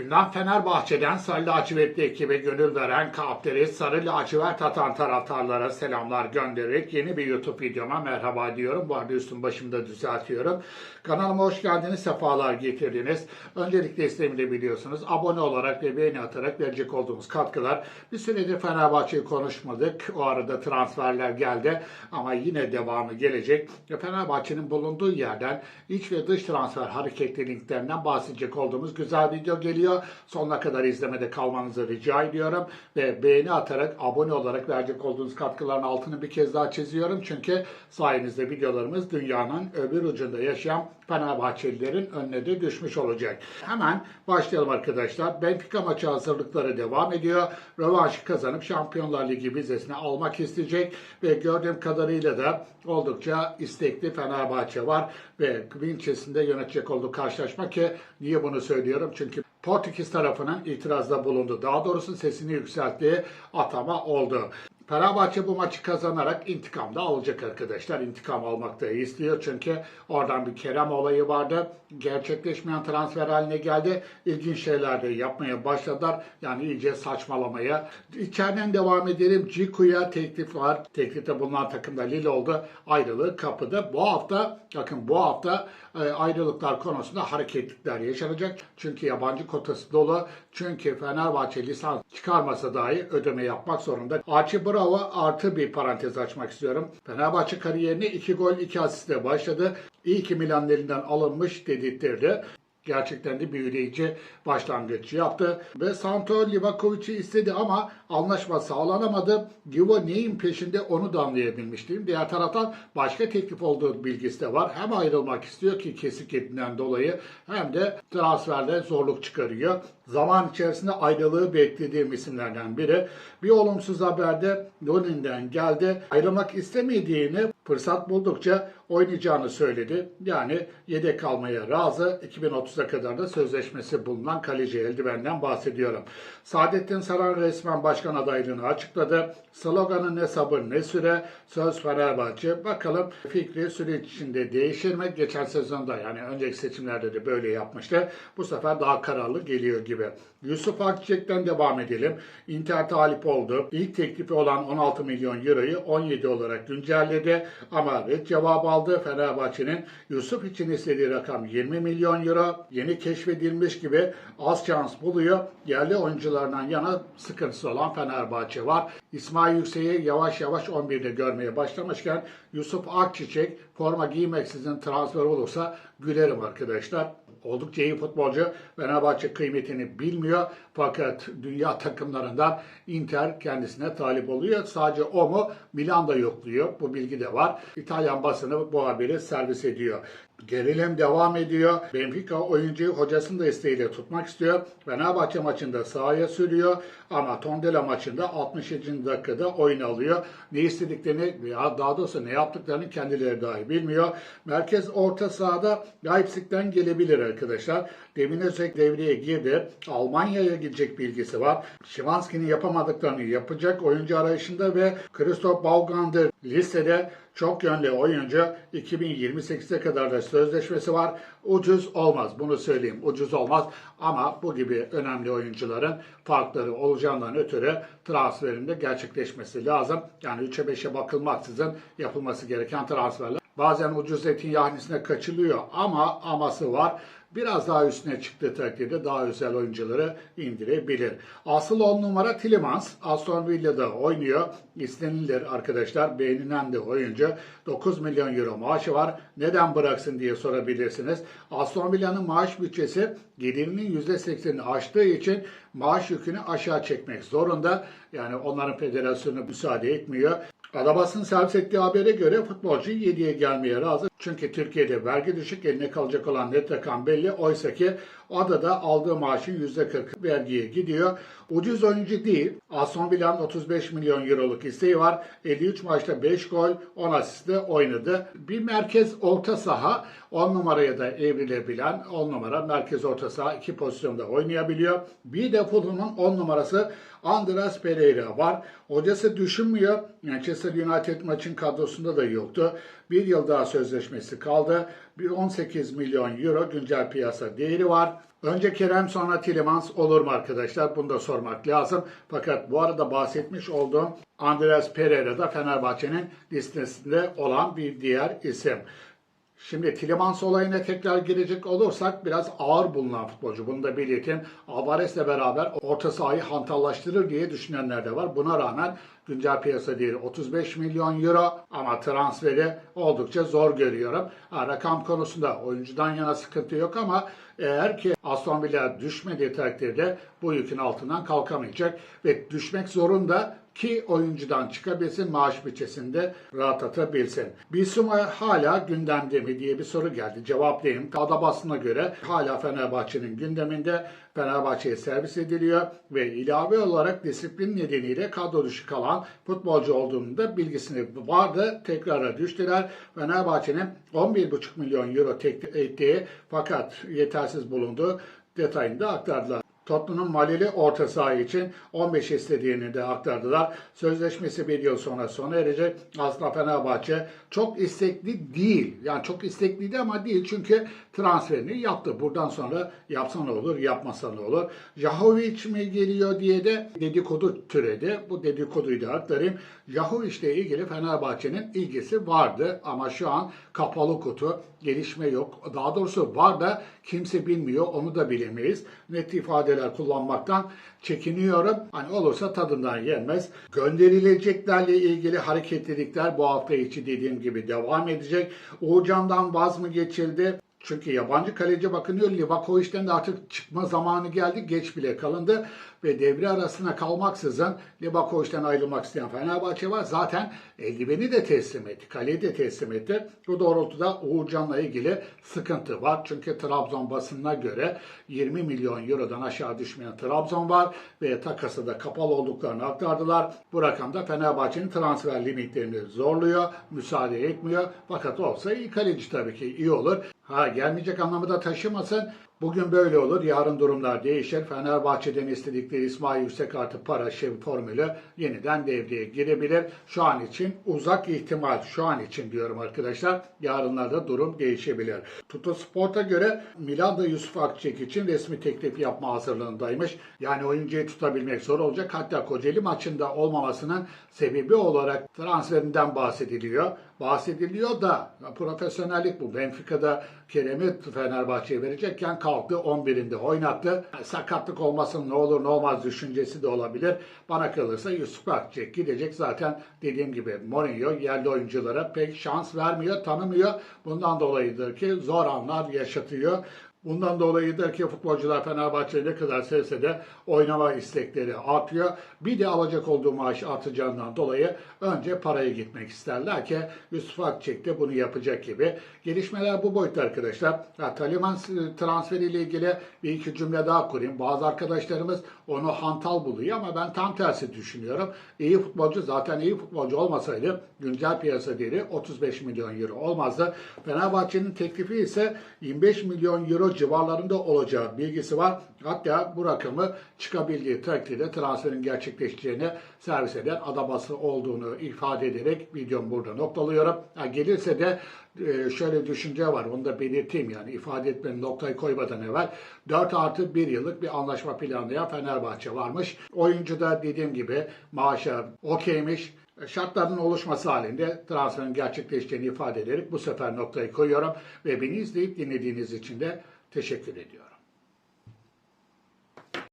Gündem Fenerbahçe'den Sarı Lacivertli ekibe gönül veren kalpleri Sarı Lacivert atan taraftarlara selamlar göndererek yeni bir YouTube videoma merhaba diyorum. Bu arada üstüm başımda düzeltiyorum. Kanalıma hoş geldiniz, sefalar getirdiniz. Öncelikle isteğimi biliyorsunuz. Abone olarak ve beğeni atarak verecek olduğumuz katkılar. Bir süredir Fenerbahçe'yi konuşmadık. O arada transferler geldi ama yine devamı gelecek. Fenerbahçe'nin bulunduğu yerden iç ve dış transfer hareketliliklerinden bahsedecek olduğumuz güzel video geliyor. Sonuna kadar izlemede kalmanızı rica ediyorum. Ve beğeni atarak, abone olarak verecek olduğunuz katkıların altını bir kez daha çiziyorum. Çünkü sayenizde videolarımız dünyanın öbür ucunda yaşayan Fenerbahçelilerin önüne de düşmüş olacak. Hemen başlayalım arkadaşlar. Benfica maçı hazırlıkları devam ediyor. Rövanşı kazanıp Şampiyonlar Ligi vizesini almak isteyecek ve gördüğüm kadarıyla da oldukça istekli Fenerbahçe var ve Winches'inde yönetecek olduğu karşılaşma ki niye bunu söylüyorum? Çünkü Portekiz tarafının itirazda bulundu. Daha doğrusu sesini yükselttiği atama oldu. Fenerbahçe bu maçı kazanarak intikam da alacak arkadaşlar. İntikam almak da istiyor çünkü oradan bir Kerem olayı vardı. Gerçekleşmeyen transfer haline geldi. İlginç şeyler de yapmaya başladılar. Yani iyice saçmalamaya. İçeriden devam edelim. Ciku'ya teklif var. Teklifte bulunan takımda Lille oldu. Ayrılığı kapıda. Bu hafta bakın bu hafta e, ayrılıklar konusunda hareketlikler yaşanacak. Çünkü yabancı kotası dolu. Çünkü Fenerbahçe lisans çıkarmasa dahi ödeme yapmak zorunda. Archie Bravo artı bir parantez açmak istiyorum. Fenerbahçe kariyerine 2 gol 2 asistle başladı. İyi ki Milan'ın elinden alınmış dedirtirdi gerçekten de büyüleyici başlangıç yaptı. Ve Santo Livakovic'i istedi ama anlaşma sağlanamadı. Givo neyin peşinde onu da anlayabilmiştim. Diğer taraftan başka teklif olduğu bilgisi de var. Hem ayrılmak istiyor ki kesiklerinden dolayı hem de transferde zorluk çıkarıyor. Zaman içerisinde ayrılığı beklediğim isimlerden biri. Bir olumsuz haber de Lonin'den geldi. Ayrılmak istemediğini fırsat buldukça oynayacağını söyledi. Yani yedek kalmaya razı. 2030'a kadar da sözleşmesi bulunan kaleci eldivenden bahsediyorum. Saadettin Saran resmen başkan adaylığını açıkladı. Sloganı ne sabır ne süre. Söz Fenerbahçe. Bakalım fikri süreç içinde değişir mi? Geçen sezonda yani önceki seçimlerde de böyle yapmıştı. Bu sefer daha kararlı geliyor gibi. Yusuf Akçiçek'ten devam edelim. Inter talip oldu. İlk teklifi olan 16 milyon euroyu 17 olarak güncelledi. Ama red cevabı aldı. Fenerbahçe'nin Yusuf için istediği rakam 20 milyon euro. Yeni keşfedilmiş gibi az şans buluyor. Yerli oyunculardan yana sıkıntısı olan Fenerbahçe var. İsmail Yüksek'i yavaş yavaş 11'de görmeye başlamışken Yusuf Akçiçek forma giymeksizin transfer olursa gülerim arkadaşlar oldukça iyi futbolcu. Fenerbahçe kıymetini bilmiyor. Fakat dünya takımlarından Inter kendisine talip oluyor. Sadece o mu? Milan da yokluyor. Bu bilgi de var. İtalyan basını bu haberi servis ediyor. Gerilim devam ediyor. Benfica oyuncuyu hocasının da isteğiyle tutmak istiyor. Fenerbahçe maçında sahaya sürüyor ama Tondela maçında 67. dakikada oyun alıyor. Ne istediklerini veya daha doğrusu ne yaptıklarını kendileri dahi bilmiyor. Merkez orta sahada Leipzig'ten gelebilir arkadaşlar. Demin Özek devreye girdi. Almanya'ya gidecek bilgisi var. Şimanski'nin yapamadıklarını yapacak oyuncu arayışında ve Christoph Baumgartner listede çok yönlü oyuncu 2028'e kadar da sözleşmesi var. Ucuz olmaz. Bunu söyleyeyim. Ucuz olmaz. Ama bu gibi önemli oyuncuların farkları olacağından ötürü transferinde gerçekleşmesi lazım. Yani 3'e 5'e bakılmaksızın yapılması gereken transferler. Bazen ucuz etin yahnisine kaçılıyor ama aması var biraz daha üstüne çıktığı takdirde daha özel oyuncuları indirebilir. Asıl 10 numara Tillemans. Aston Villa'da oynuyor. İstenilir arkadaşlar. Beğenilen de oyuncu. 9 milyon euro maaşı var. Neden bıraksın diye sorabilirsiniz. Aston Villa'nın maaş bütçesi gelirinin %80'ini aştığı için maaş yükünü aşağı çekmek zorunda. Yani onların federasyonu müsaade etmiyor. Adabas'ın servis ettiği habere göre futbolcu 7'ye gelmeye razı. Çünkü Türkiye'de vergi düşük eline kalacak olan net rakam belli. Oysa ki adada aldığı maaşın %40 vergiye gidiyor. Ucuz oyuncu değil. Aston Villa'nın 35 milyon euroluk isteği var. 53 maçta 5 gol, 10 asistle oynadı. Bir merkez orta saha 10 numaraya da evrilebilen 10 numara merkez orta saha iki pozisyonda oynayabiliyor. Bir de Fulham'ın 10 numarası Andreas Pereira var. Hocası düşünmüyor. Manchester United maçın kadrosunda da yoktu. Bir yıl daha sözleşmesi kaldı. Bir 18 milyon euro güncel piyasa değeri var. Önce Kerem sonra Tielemans olur mu arkadaşlar? Bunu da sormak lazım. Fakat bu arada bahsetmiş olduğum Andreas Pereira da Fenerbahçe'nin listesinde olan bir diğer isim. Şimdi Tielemans olayına tekrar girecek olursak biraz ağır bulunan futbolcu. Bunu da belirteyim. Alvarez'le beraber orta sahayı hantallaştırır diye düşünenler de var. Buna rağmen güncel piyasa değeri 35 milyon euro ama transferi oldukça zor görüyorum. Ha, rakam konusunda oyuncudan yana sıkıntı yok ama eğer ki Aston Villa düşmediği takdirde bu yükün altından kalkamayacak ve düşmek zorunda ki oyuncudan çıkabilsin, maaş bütçesinde rahatlatabilsin. Bissouma hala gündemde mi diye bir soru geldi. Cevaplayayım. Kağıda basına göre hala Fenerbahçe'nin gündeminde Fenerbahçe'ye servis ediliyor ve ilave olarak disiplin nedeniyle kadro dışı kalan futbolcu olduğunu da bilgisini vardı. Tekrara düştüler. Fenerbahçe'nin 11,5 milyon euro teklif ettiği fakat yetersiz bulunduğu detayını da aktardılar. Tottenham Malili orta saha için 15 istediğini de aktardılar. Sözleşmesi bir yıl sonra sona erecek. Aslında Fenerbahçe çok istekli değil. Yani çok istekliydi ama değil çünkü transferini yaptı. Buradan sonra yapsa ne olur, yapmasa ne olur. Jahovic mi geliyor diye de dedikodu türedi. Bu dedikoduyu da aktarayım. Jahovic ile ilgili Fenerbahçe'nin ilgisi vardı ama şu an kapalı kutu, gelişme yok. Daha doğrusu var da kimse bilmiyor, onu da bilemeyiz. Net ifadeler kullanmaktan çekiniyorum. Hani olursa tadından yenmez. Gönderileceklerle ilgili hareketlilikler bu hafta içi dediğim gibi devam edecek. Uğurcan'dan vaz mı geçildi? Çünkü yabancı kaleci bakınıyor. Livakovic'den de artık çıkma zamanı geldi. Geç bile kalındı. Ve devre arasına kalmaksızın Livakovic'den ayrılmak isteyen Fenerbahçe var. Zaten eldiveni de teslim etti. Kaleyi de teslim etti. Bu doğrultuda Uğurcan'la ilgili sıkıntı var. Çünkü Trabzon basınına göre 20 milyon eurodan aşağı düşmeyen Trabzon var. Ve takası da kapalı olduklarını aktardılar. Bu rakam da Fenerbahçe'nin transfer limitlerini zorluyor. Müsaade etmiyor. Fakat olsa iyi kaleci tabii ki iyi olur. Ha gelmeyecek anlamı da taşımasın. Bugün böyle olur, yarın durumlar değişir. Fenerbahçe'den istedikleri İsmail Yüksek artı para şev formülü yeniden devreye girebilir. Şu an için uzak ihtimal, şu an için diyorum arkadaşlar. Yarınlarda durum değişebilir. Tutu Sport'a göre Milan'da Yusuf Akçek için resmi teklif yapma hazırlığındaymış. Yani oyuncuyu tutabilmek zor olacak. Hatta Kocaeli maçında olmamasının sebebi olarak transferinden bahsediliyor. Bahsediliyor da profesyonellik bu. Benfica'da Kerem'i Fenerbahçe'ye verecekken kalktı 11'inde oynattı. Sakatlık olmasın ne olur ne olmaz düşüncesi de olabilir. Bana kalırsa Yusuf Akçek gidecek. Zaten dediğim gibi Mourinho yerli oyunculara pek şans vermiyor, tanımıyor. Bundan dolayıdır ki zor anlar yaşatıyor. Bundan dolayıdır ki futbolcular Fenerbahçe'yi ne kadar sevse de oynama istekleri artıyor. Bir de alacak olduğu maaş artacağından dolayı önce paraya gitmek isterler ki Yusuf Akçek de bunu yapacak gibi. Gelişmeler bu boyutta arkadaşlar. Ha, Taliman transferiyle ilgili bir iki cümle daha kurayım. Bazı arkadaşlarımız onu hantal buluyor ama ben tam tersi düşünüyorum. İyi futbolcu zaten iyi futbolcu olmasaydı güncel piyasa değeri 35 milyon euro olmazdı. Fenerbahçe'nin teklifi ise 25 milyon euro civarlarında olacağı bilgisi var. Hatta bu rakamı çıkabildiği takdirde transferin gerçekleşeceğini servis eden adabası olduğunu ifade ederek videomu burada noktalıyorum. Ha, gelirse de e, şöyle düşünce var. Onu da belirteyim yani ifade etmenin noktayı koymadan evvel 4 artı 1 yıllık bir anlaşma planlayan Fenerbahçe varmış. Oyuncu da dediğim gibi maaşa okeymiş şartların oluşması halinde transferin gerçekleşeceğini ifade ederek bu sefer noktayı koyuyorum ve beni izleyip dinlediğiniz için de teşekkür ediyorum.